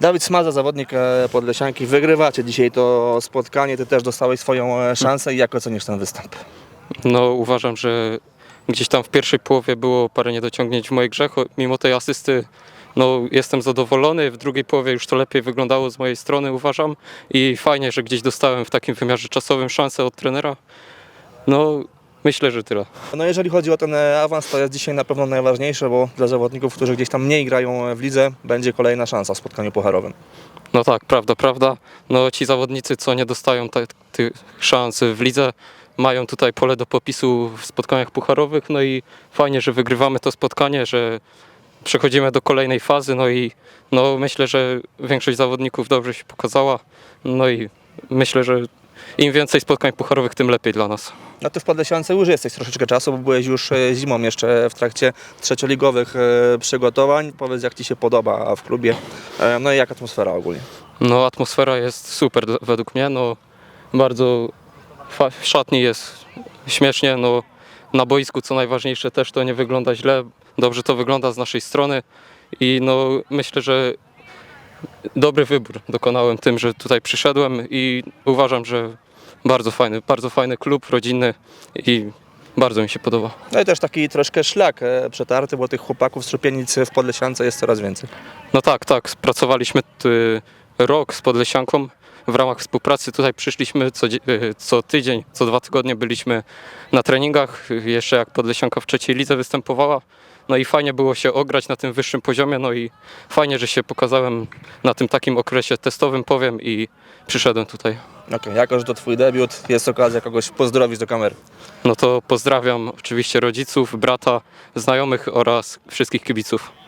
Dawid Smaza, zawodnik e, Podlesianki, wygrywacie dzisiaj to spotkanie, ty też dostałeś swoją e, szansę. I jak ocenisz ten występ? No uważam, że gdzieś tam w pierwszej połowie było parę niedociągnięć w mojej grze, cho- mimo tej asysty no, jestem zadowolony, w drugiej połowie już to lepiej wyglądało z mojej strony uważam. I fajnie, że gdzieś dostałem w takim wymiarze czasowym szansę od trenera. No myślę, że tyle. No jeżeli chodzi o ten e, awans, to jest dzisiaj na pewno najważniejsze, bo dla zawodników, którzy gdzieś tam mniej grają e, w lidze, będzie kolejna szansa w spotkaniu pucharowym. No tak, prawda, prawda. No ci zawodnicy, co nie dostają ta- tych szans w lidze, mają tutaj pole do popisu w spotkaniach pucharowych, no i fajnie, że wygrywamy to spotkanie, że przechodzimy do kolejnej fazy, no i no myślę, że większość zawodników dobrze się pokazała, no i myślę, że im więcej spotkań pucharowych, tym lepiej dla nas. No ty w Podlesiance już jesteś troszeczkę czasu, bo byłeś już e, zimą jeszcze w trakcie trzecioligowych e, przygotowań. Powiedz jak Ci się podoba w klubie, e, no i jak atmosfera ogólnie. No atmosfera jest super według mnie, no bardzo szatni jest śmiesznie, no na boisku co najważniejsze też to nie wygląda źle, dobrze to wygląda z naszej strony i no myślę, że dobry wybór dokonałem tym, że tutaj przyszedłem i uważam, że bardzo fajny, bardzo fajny klub rodzinny i bardzo mi się podoba. No i też taki troszkę szlak e, przetarty, bo tych chłopaków z Szupienic w Podlesiance jest coraz więcej. No tak, tak. Pracowaliśmy y, rok z Podlesianką. W ramach współpracy tutaj przyszliśmy co, dzie- y, co tydzień, co dwa tygodnie byliśmy na treningach, y, jeszcze jak Podlesianka w trzeciej lidze występowała. No i fajnie było się ograć na tym wyższym poziomie, no i fajnie, że się pokazałem na tym takim okresie testowym, powiem, i przyszedłem tutaj. Okej, jako że to Twój debiut, jest okazja kogoś pozdrowić do kamery. No to pozdrawiam oczywiście rodziców, brata, znajomych oraz wszystkich kibiców.